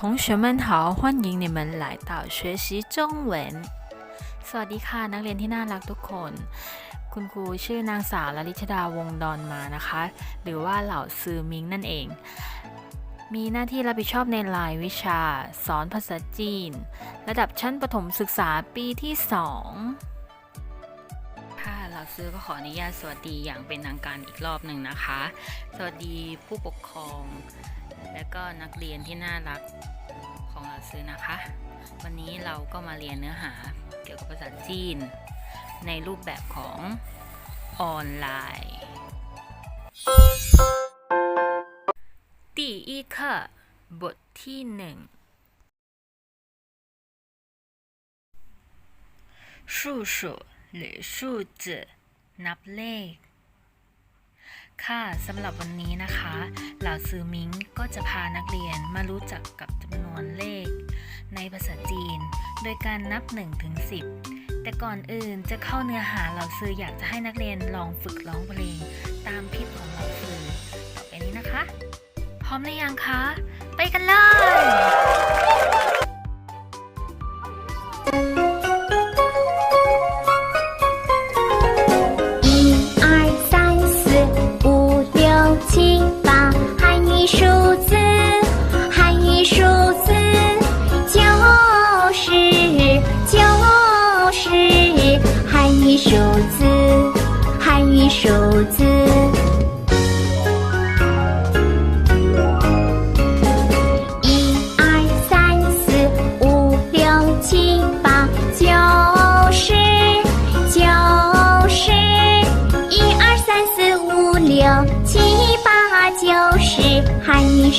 同学们好，欢迎你们来到学习中文。สวัสดีค่ะ นักเรียนที่น่ารักทุกคน คุณครูชื่อนางสาวลลิชดาวงศ์ดอนมานะคะ หรือว่าเหล่าซือมิงนั่นเอง มีหน้าที่รับผิดชอบในรายวิชา สอนภาษาจีน ระดับชั้นประถมศึกษาปีที่ 2 ค่ะเราซื้อก็ขออนุญาตสวัสดีอย่างเป็นทางการอีกรอบหนึ่งนะคะ สวัสดีผู้ปกครอง และก็นักเรียนที่น่ารักของเราซื้อนะคะ วันนี้เราก็มาเรียนเนื้อหาเกี่ยวกับภาษาจีน ในรูปแบบของออนไลน์第一课บทที่หนึ่ง数数หรือ数字 นับเลข ค่ะสำหรับวันนี้นะคะ เหล่าซือมิงก็จะพานักเรียนมารู้จักกับจำนวนเลข ในภาษาจีน โดยการนับ1ถึง10 แต่ก่อนอื่นจะเข้าเนื้อหาเหล่าซืออยากจะให้นักเรียนลองฝึกร้องเพลงตามพิษของเหล่าซือต่อไปนี้นะคะ พร้อมหรือยังคะ ไปกันเลย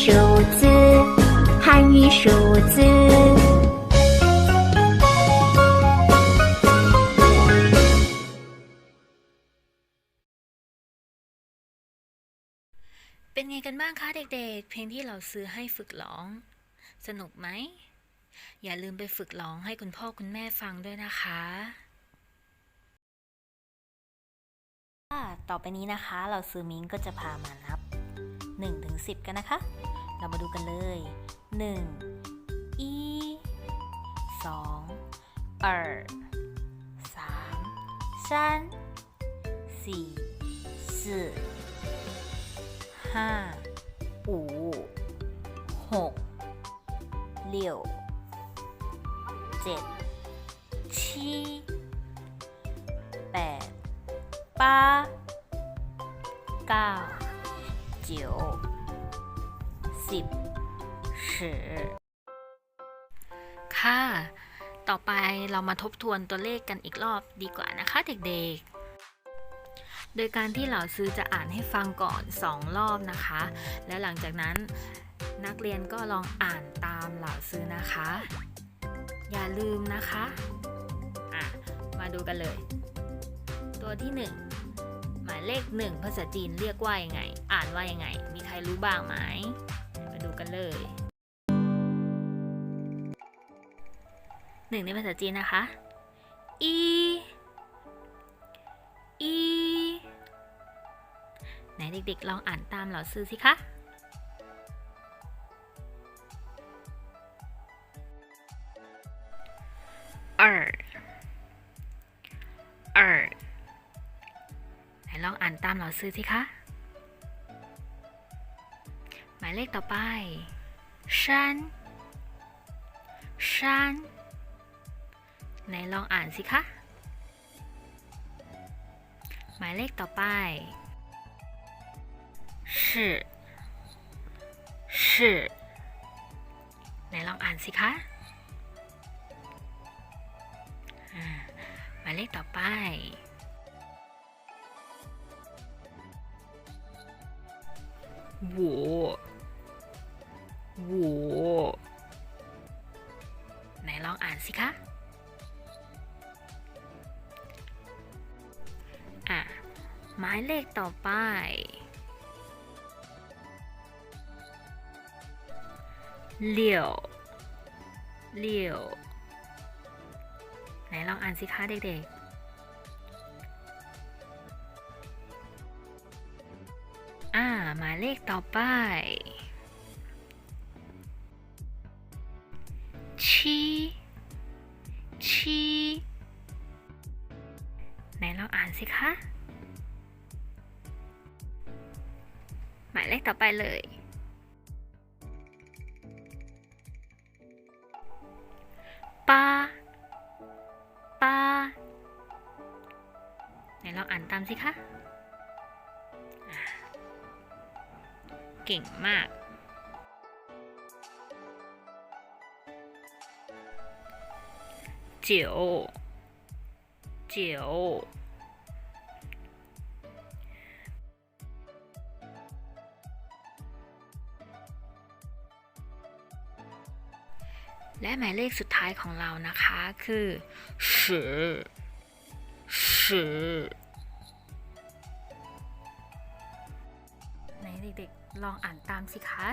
数字，汉语数字。 เป็นไงกันบ้างคะเด็กๆ เพลงที่เราซื้อให้ฝึกร้อง สนุกไหม อย่าลืมไปฝึกร้องให้คุณพ่อคุณแม่ฟังด้วยนะคะค่ะต่อไปนี้นะคะ เราซื้อมิงก็จะพามานับ 1ถึง10 กันนะคะ เรามาดูกันเลย 1อีสองเออสามสันสี่สี่ห้า五หกเลียวเจ็ดชีแปดปาเก้า 九สิบสิค่ะ ต่อไปเรามาทบทวนตัวเลขกันอีกรอบดีกว่านะคะเด็กๆโดยการที่เหล่าซื้อจะอ่านให้ฟังก่อน 2 รอบนะคะ แล้วหลังจากนั้นนักเรียนก็ลองอ่านตามเหล่าซื้อนะคะ อย่าลืมนะคะ อะ มาดูกันเลย ตัวที่ 1 หมายเลข1ภาษาจีนเรียกว่ายังไง อ่านว่ายังไง มีใครรู้บ้างไหมมาดูกันเลยหนึ่งในภาษาจีนนะคะอีอีไหนเด็กๆ ลองอ่านตามเหล่าซื้อสิคะ二二 ซื้อสิคะ หมายเลขต่อไปชันชันไหนลองอ่านสิคะ หมายเลขต่อไป是是ไหนลองอ่านสิคะ หมายเลขต่อไป 我我ไหนลองอ่านสิคะ อะ หมายเลขต่อไป เหลี่ยว เหลี่ยว ไหนลองอ่านสิคะเด็กๆ หมายเลขต่อไปชีไหนลองอ่านสิคะ หมายเลขต่อไปเลย ปา ปา ไหนลองอ่านตามสิคะ เก่งมาก เจียวเจียวและหมายเลขสุดท้ายของเรานะคะ คือสือสือ ลองอ่านตามสิคะ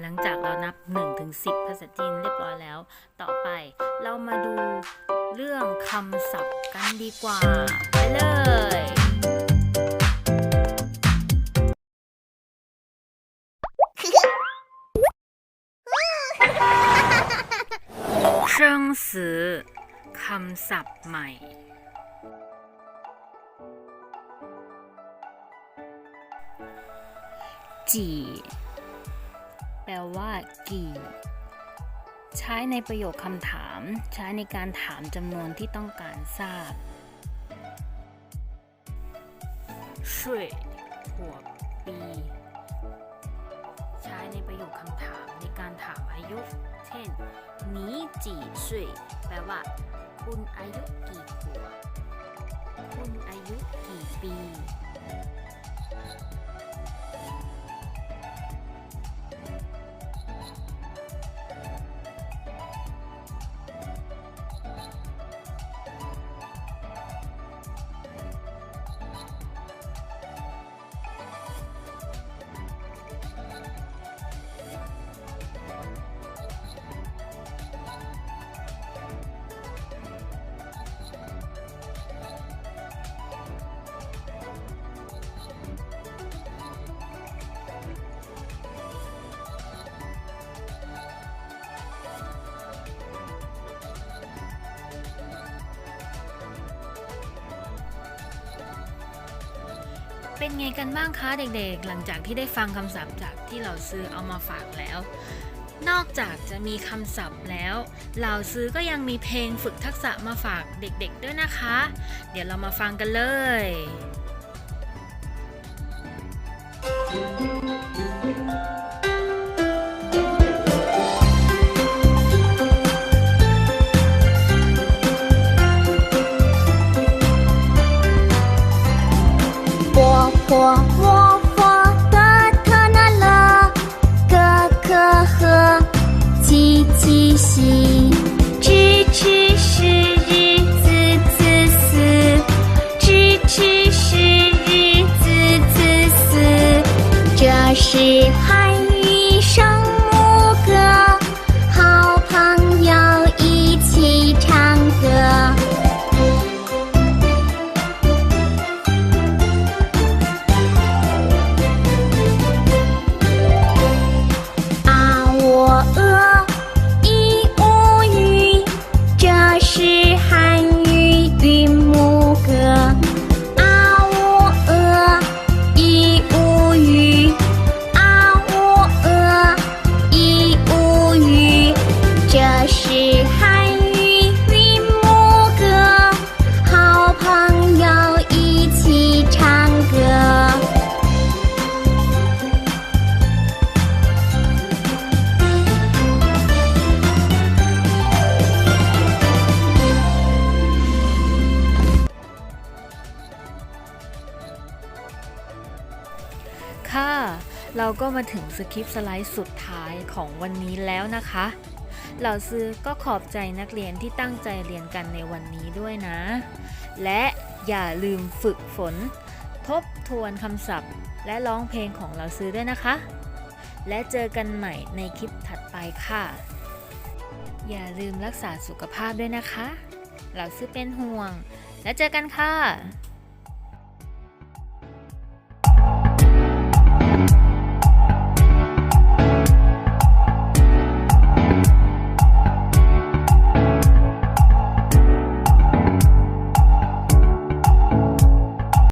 หลังจากเรานับ1ถึง10 ภาษาจีนเรียบร้อยแล้ว ต่อไปเรามาดูเรื่องคำศัพท์กันดีกว่า ไปเลย เชิงสือคำศัพท์ใหม่ จีแปลว่ากี่ ใช้ในประโยคคำถาม ใช้ในการถามจำนวนที่ต้องการทราบช่ยหัวปี ประโยคคำถามในการถามอายุ เช่นหนีจีสุยแปลว่า คุณอายุกี่ขวบคุณอายุกี่ปี เป็นไงกันบ้างคะเด็กๆ หลังจากที่ได้ฟังคำศัพท์จากที่เราซื้อเอามาฝากแล้ว นอกจากจะมีคำศัพท์แล้ว เราซื้อก็ยังมีเพลงฝึกทักษะมาฝากเด็กๆด้วยนะคะ เดี๋ยวเรามาฟังกันเลย波 see ก็มาถึงสคริปต์สไลด์สุดท้ายของวันนี้แล้วนะคะ เหล่าซื้อก็ขอบใจนักเรียนที่ตั้งใจเรียนกันในวันนี้ด้วยนะ และอย่าลืมฝึกฝน ทบทวนคำศัพท์ และร้องเพลงของเราซื้อด้วยนะคะ และเจอกันใหม่ในคลิปถัดไปค่ะ อย่าลืมรักษาสุขภาพด้วยนะคะเราซื้อเป็นห่วง แล้วเจอกันค่ะ